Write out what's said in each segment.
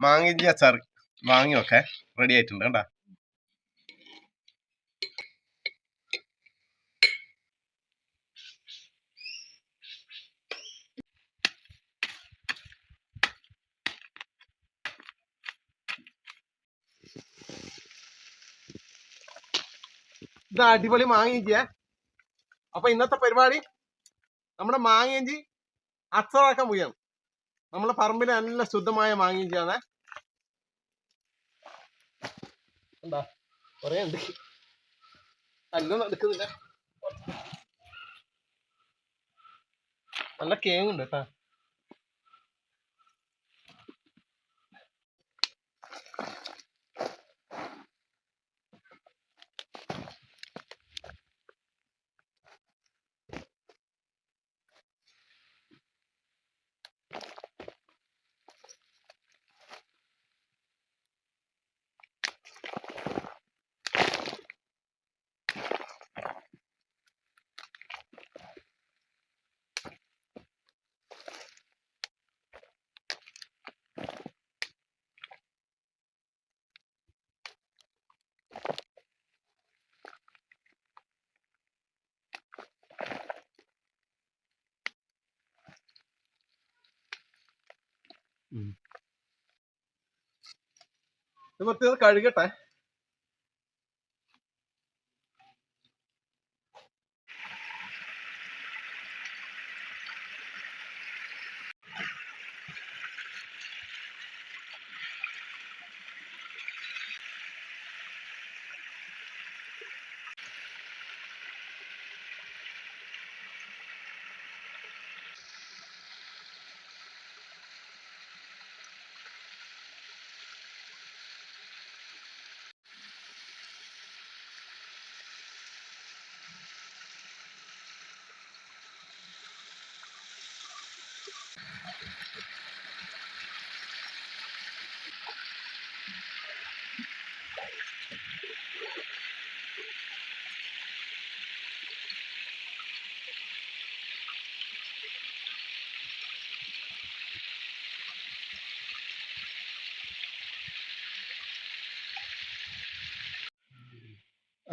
മാങ്ങിഞ്ചി അച്ചാർ വാങ്ങി വെക്കെ റെഡി ആയിട്ടുണ്ട് കണ്ടാ. ഇത് അടിപൊളി മാങ്ങിഞ്ചിയേ അപ്പൊ ഇന്നത്തെ പരിപാടി നമ്മുടെ മാങ്ങിയഞ്ചി അച്ചറാക്കാൻ പോവുകയാണ്. നമ്മളെ പറമ്പിലെ നല്ല ശുദ്ധമായ മാങ്ങിഞ്ചിയാണ് എന്താ? കൊറേ ഉണ്ട്. അല്ലൊന്നും നടക്കുന്നില്ല നല്ല കേങ്ങുണ്ട് കേട്ടാ. മറ്റേത് കഴുകട്ടെ.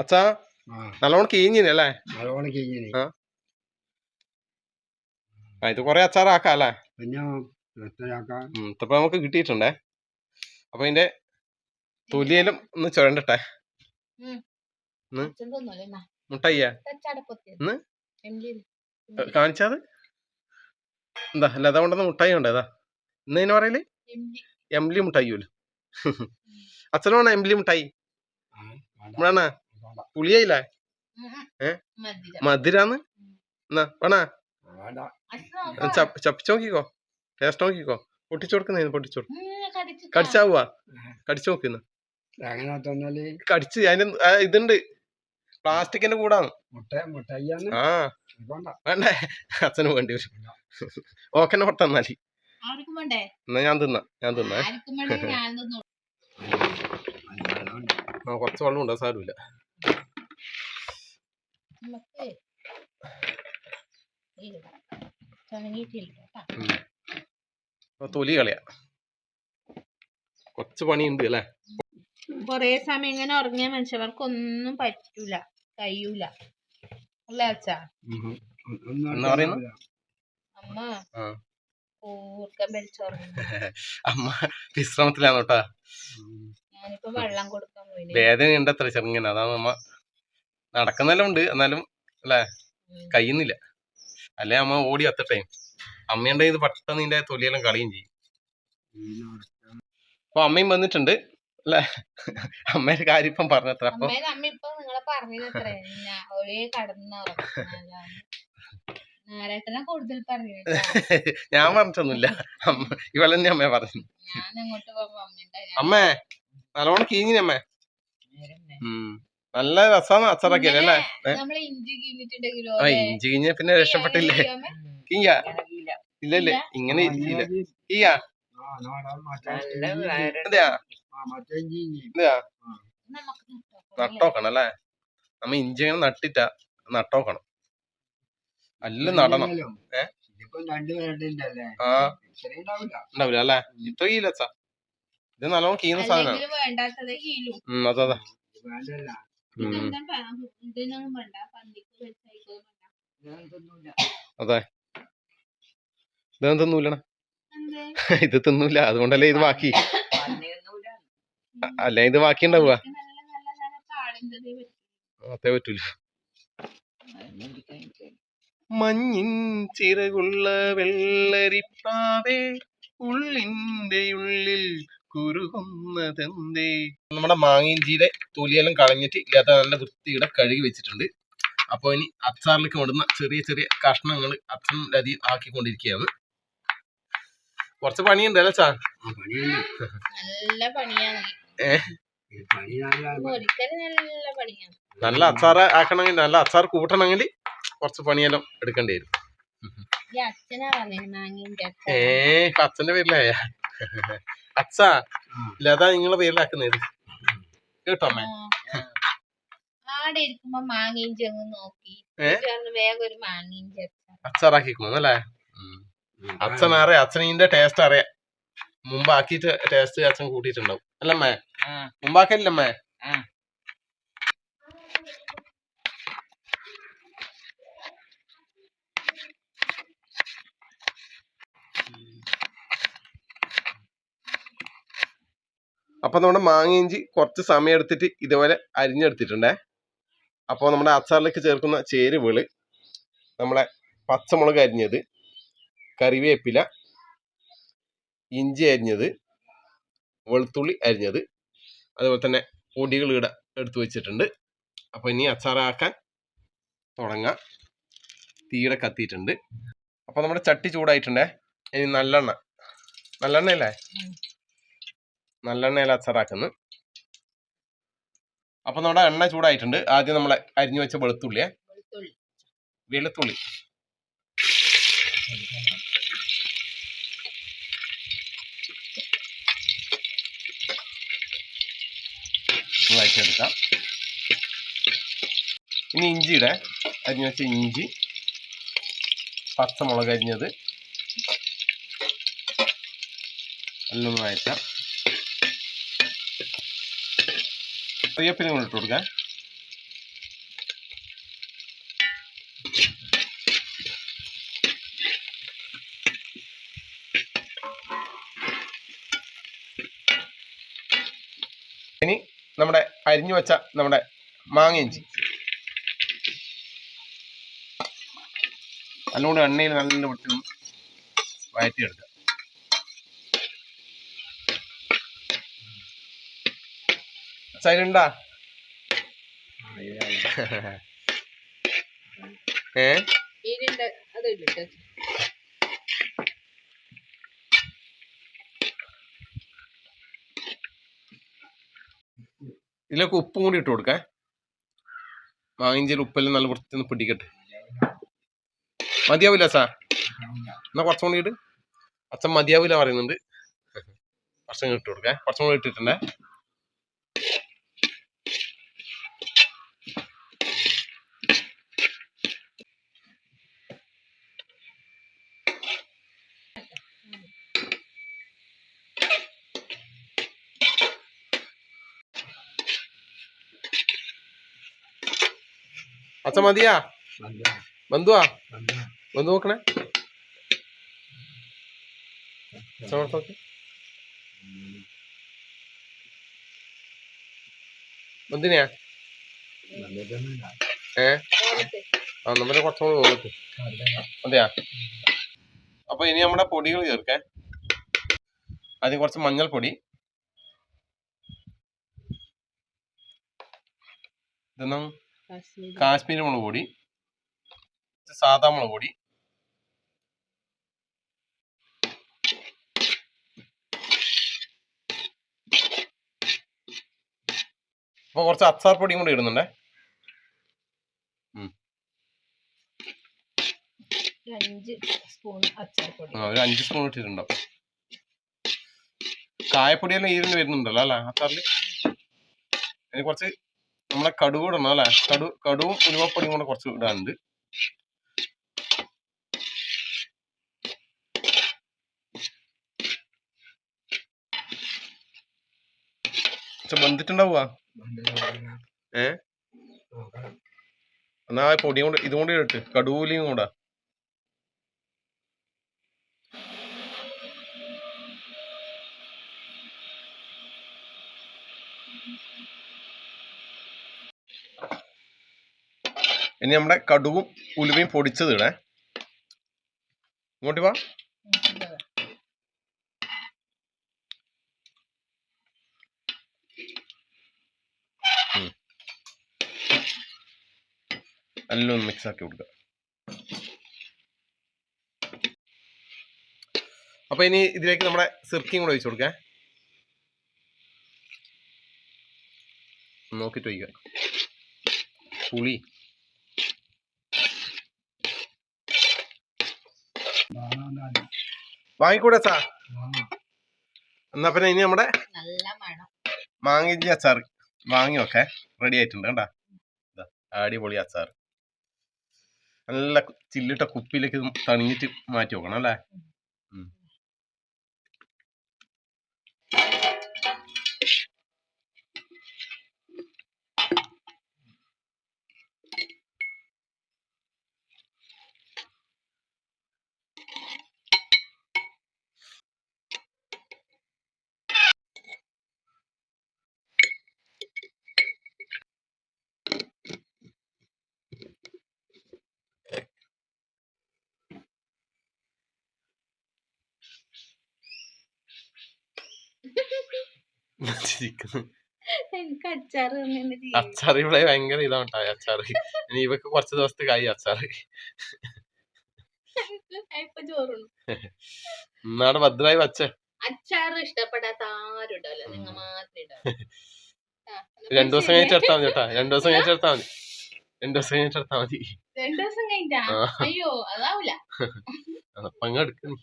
അച്ഛാ നല്ലോണം നല്ലോണം കഴിഞ്ഞിനി ആ. ഇത് കൊറേ അച്ചാറാക്കാം അല്ലേ? ഇപ്പൊ നമുക്ക് കിട്ടിയിട്ടുണ്ടേ. അപ്പൊ ഇതിന്റെ തൊലിയിലും ഒന്ന് ചുരണ്ടട്ടെ. മുട്ടയ്യ? കാണിച്ചാത്? എന്താ ലത കൊണ്ടുവന്ന മുട്ടായി ഉണ്ട് ഏതാ ഇന്ന് ഇതിന് പറയൽ? എംലി. മുട്ടായി പോലും. അച്ഛനും വേണം എംലി മുട്ടായി? വേണ പുളിയായില്ലേ? മധുരാന്ന്? എന്നാ വേണ ചപ്പിച്ചു നോക്കിക്കോ. ടേസ്റ്റ് നോക്കിക്കോ. പൊട്ടിച്ചു കൊടുക്കുന്ന പൊട്ടിച്ചു കൊടുക്കും. കടിച്ചാവുക കടിച്ചു നോക്കുന്നു കടിച്ച് അതിന് ആ ഇതുണ്ട്. പ്ലാസ്റ്റിക്കിന്റെ കൂടാണ്. ആ. വേണ്ട. അച്ഛന് വേണ്ടി വരും. ഓക്കെന്നെ പൊട്ട എന്നാൽ ആർക്കും വേണ്ടേ? എന്നാ ഞാൻ തിന്നാ ഞാൻ തിന്നേ. ആർക്കും വേണ്ടേ ഞാൻ തിന്നു ആ കുറച്ച് വെള്ളം ഉണ്ടോ സാരമില്ല. നമുക്ക് തൊലി കളയാ. പണിയുണ്ട് അല്ലേ? കൊറേ സമയം ഇങ്ങനെ ഉറങ്ങിയ മനുഷ്യർക്കൊന്നും പറ്റൂല കഴിയൂല. അല്ലേ അച്ഛാ? അമ്മ. കൂർക്കം അമ്മ വിശ്രമത്തിലാണ് കേട്ടാ ഞാനിപ്പോ വെള്ളം കൊടുക്കാൻ പോയി വേദന ഉണ്ടത്ര ചെറുങ്ങനെ. അതാണ് അമ്മ നടക്കുന്നെല്ലാം ഉണ്ട് എന്നാലും അല്ലേ? കഴിയുന്നില്ല. അല്ലെ അമ്മ ഓടി അത്തട്ടെ അമ്മയുണ്ടെ ഇത് പെട്ടെന്ന് ഇതിന്റെ തൊലിയെല്ലാം കളിയും ചെയ്യും. അപ്പൊ അമ്മയും വന്നിട്ടുണ്ട്. അല്ലെ? അമ്മയുടെ കാര്യം ഇപ്പം പറഞ്ഞത്ര അപ്പൊ. ഞാൻ പറഞ്ഞിട്ടൊന്നുമില്ല. അമ്മ ഇവളെന്നെ അമ്മ പറഞ്ഞു അമ്മേ നല്ലോണം കീഞ്ഞിനമ്മേ ഉം. നല്ല രസമാണ് അച്ചറക്കിയല്ലേ അല്ലേ? ആ ഇഞ്ചി കിഞ്ഞ പിന്നെ രക്ഷപ്പെട്ടില്ലേ? കീയ ഇല്ലല്ലേ ഇല്ല ഇങ്ങനെ ഇല്ല കീയ നട്ടോക്കണം അല്ലേ? നമ്മ ഇഞ്ചി ഇങ്ങനെ നട്ടിട്ടാ നട്ടോക്കണം. നല്ല നടണം. ഏ? ആ. ഉണ്ടാവില്ല അല്ലേ? ഇത്ര കീലച്ച. ഇത് നല്ലോണം കീന്ന സാധനമാണ് അതാ അതാ. ഇതൊന്നും തിന്നൂലണ ഇത് തിന്നൂല അതുകൊണ്ടല്ലേ ഇത് ബാക്കി. അല്ല ഇത് ബാക്കി ഉണ്ടാവുക. നല്ല നല്ല നല്ല താളിന്തതേ പറ്റും. അതേ പറ്റൂല. മഞ്ഞിൻ ചിറകുള്ള വെള്ളരിപ്പാവേ ഉള്ളിന്റെ ഉള്ളിൽ കുറുകുന്നതെന്തേ നമ്മുടെ മാങ്ങിഞ്ചിയുടെ തൊലിയെല്ലാം കളഞ്ഞിട്ട് ഇല്ലാത്ത നല്ല വൃത്തിയുടെ കഴുകി വെച്ചിട്ടുണ്ട്. അപ്പോൾ ഇനി അച്ചാറിലേക്ക് കൊണ്ടുന്ന ചെറിയ ചെറിയ കഷ്ണങ്ങൾ അച്ഛൻ രതി ആക്കിക്കൊണ്ടിരിക്കുകയാണ്. കുറച്ച് പണിയുണ്ട് അല്ലേ ചാ പണിയുണ്ട്. നല്ല പണിയാണ്. നല്ല നല്ല പണിയാണ്. നല്ല അച്ചാർ ആക്കണമെങ്കിൽ നല്ല അച്ചാർ കൂട്ടണമെങ്കിൽ കുറച്ച് പണിയെല്ലാം എടുക്കേണ്ടി വരും. അച്ഛനാ ഏ ഇപ്പൊ അച്ഛന്റെ പേരിലായ? അച്ഛാ. ലത നിങ്ങളെ പേരിലാക്കുന്നത് കേട്ടോ അമ്മേ? ആടെ ഇരിക്കുമ്പോ മാങ്ങയും ചെങ്ങ് നോക്കി. ഏ? ചേർന്ന് വേഗം ഒരു മാങ്ങയും ചേർത്ത അച്ചാറാക്കിക്കുന്നു അല്ലേ അച്ഛൻ അറിയാം അച്ഛൻ ഇതിന്റെ ടേസ്റ്റ് അറിയാം. മുമ്പാക്കിട്ട് ടേസ്റ്റ് അച്ഛൻ കൂട്ടിയിട്ടുണ്ടാവും. അല്ലമ്മേ മുമ്പാക്കല്ലമ്മേ അപ്പൊ നമ്മുടെ മാങ്ങ ഇഞ്ചി കുറച്ച് സമയം എടുത്തിട്ട് ഇതുപോലെ അരിഞ്ഞെടുത്തിട്ടുണ്ടേ. അപ്പോൾ നമ്മുടെ അച്ചാറിലേക്ക് ചേർക്കുന്ന ചേരുവകൾ നമ്മളെ പച്ചമുളക് അരിഞ്ഞത് കറിവേപ്പില ഇഞ്ചി അരിഞ്ഞത് വെളുത്തുള്ളി അരിഞ്ഞത് അതുപോലെ തന്നെ പൊടികൾ ഇവിടെ എടുത്തു വെച്ചിട്ടുണ്ട്. അപ്പോൾ ഇനി അച്ചാറാക്കാൻ തുടങ്ങാം. തീയുടെ കത്തിയിട്ടുണ്ട്. അപ്പോൾ നമ്മുടെ ചട്ടി ചൂടായിട്ടുണ്ടേ? ഇനി നല്ലെണ്ണ. നല്ലെണ്ണയല്ലേ? ഉം. നല്ലെണ്ണയിൽ അച്ചറാക്കുന്നു. അപ്പൊ നമ്മുടെ എണ്ണ ചൂടായിട്ടുണ്ട്. ആദ്യം നമ്മളെ അരിഞ്ഞു വെച്ച വെളുത്തുള്ളിയെ വെളുത്തുള്ളി. വഴറ്റിയെടുക്കാം ഇനി ഇഞ്ചിയുടെ അരിഞ്ഞു വെച്ച ഇഞ്ചി. പച്ചമുളക് അരിഞ്ഞത്. എല്ലാം വഴറ്റാം. കറിവേപ്പില കൂടെ ഇട്ട് കൊടുക്കാം. ഇനി നമ്മുടെ അരിഞ്ഞു വെച്ച നമ്മുടെ മാങ്ങയിഞ്ചി നല്ലോണം എണ്ണയിൽ നല്ല വൃത്തി സൈലുണ്ടാ ഏ? ഇതിലൊക്കെ ഉപ്പും കൂടി ഇട്ട് കൊടുക്കേ. മാങ്ങിഞ്ചിയിൽ ഉപ്പെല്ലാം നല്ല വൃത്തി ഒന്ന് പിടിക്കട്ടെ. മതിയാവില്ല സാ എന്നാ കുറച്ചും കൂടി ഇട്ട് അച്ഛൻ മതിയാവില്ല പറയുന്നുണ്ട്. കുറച്ചും കൂടി ഇട്ട് കൊടുക്കേ. കുറച്ചും കൂടി ഇട്ടിട്ടുണ്ടേ. അച്ഛൻ മതിയാ? ബന്ധുവാ? ബന്ധു നോക്കണേ. ബന്ധുനെയാ? ഏ? ആ നമ്മുടെ കുറച്ചുകൂടെ കൂടി നോക്ക് അതെയാ അപ്പൊ ഇനി നമ്മുടെ പൊടികൾ ചേർക്കേ. ആദ്യം കുറച്ച് മഞ്ഞൾപ്പൊടി. ഇതൊന്നും കാശ്മീരി മുളക് പൊടി സാധാ മുളക് പൊടി. അപ്പൊ കുറച്ച് അച്ചാർ പൊടിയും കൂടി ഇടുന്നുണ്ടേ. ഒരു അഞ്ച് സ്പൂൺ ഇട്ടിട്ടുണ്ടോ ഇട്ടിട്ടുണ്ടാവും കായപ്പൊടിയെല്ലാം ഈരണ്ട് വരുന്നുണ്ടല്ലോ അല്ലേ അച്ചാറിൽ കുറച്ച് നമ്മളെ കടുക് ഇടണം അല്ലെ? കടു കടുവും ഉലുവപ്പൊടിയും കൂടെ കുറച്ച് ഇടാനുണ്ട്. ബന്ധിട്ടുണ്ടാവുക ഏ? എന്നാ ആ പൊടിയും കൊണ്ട് ഇതും കൂടി ഇട്ട് കടൂലിയും കൂടെ. ഇനി നമ്മുടെ കടുവും ഉലുവയും പൊടിച്ചത് ഇടേ ഇങ്ങോട്ട് വാ. എല്ലാം മിക്സ് ആക്കി കൊടുക്കുക. അപ്പൊ ഇനി ഇതിലേക്ക് നമ്മുടെ സിർക്കിയും കൂടെ ഒഴിച്ചു കൊടുക്കാം. നോക്കിട്ട് ഒഴിക്കുക. പുളി. വാങ്ങിക്കൂടെ സാർ എന്നാ പിന്നെ ഇനി നമ്മുടെ മാങ്ങിഞ്ചി അച്ചാർ വാങ്ങി വെക്കെ. റെഡി ആയിട്ടുണ്ട് കണ്ടാ? ഇതാ, അടിപൊളി അച്ചാർ നല്ല ചില്ലിട്ട കുപ്പിയിലേക്ക് തണിഞ്ഞിട്ട് മാറ്റി വെക്കണം അല്ലേ? എനിക്ക് അച്ചാർ അച്ചാർ ഇവിടെ ഭയങ്കര ഇതാണ് അച്ചാറ്. അച്ചാർ ഇനി ഇവക്ക് കുറച്ച് ദിവസത്തെ അച്ചാർ ഇപ്പൊ ചോറുണ്ണു. എന്നാണ് ഭദ്രായി വച്ച. അച്ചാർ ഇഷ്ടപ്പെടാത്ത ആരും ഉണ്ടാവില്ല നിങ്ങ മാത്രമേ രണ്ടു ദിവസം. കഴിഞ്ഞിട്ട് എടുത്താൽ മതി കേട്ടാ. രണ്ടു ദിവസം കഴിഞ്ഞിട്ട് എടുത്താൽ മതി. രണ്ടു ദിവസം കഴിഞ്ഞിട്ട് എടുത്താൽ മതി. രണ്ടു ദിവസം കഴിഞ്ഞാ അയ്യോ അതാവൂല. അപ്പൊ അങ്ങ് എടുക്കുന്നു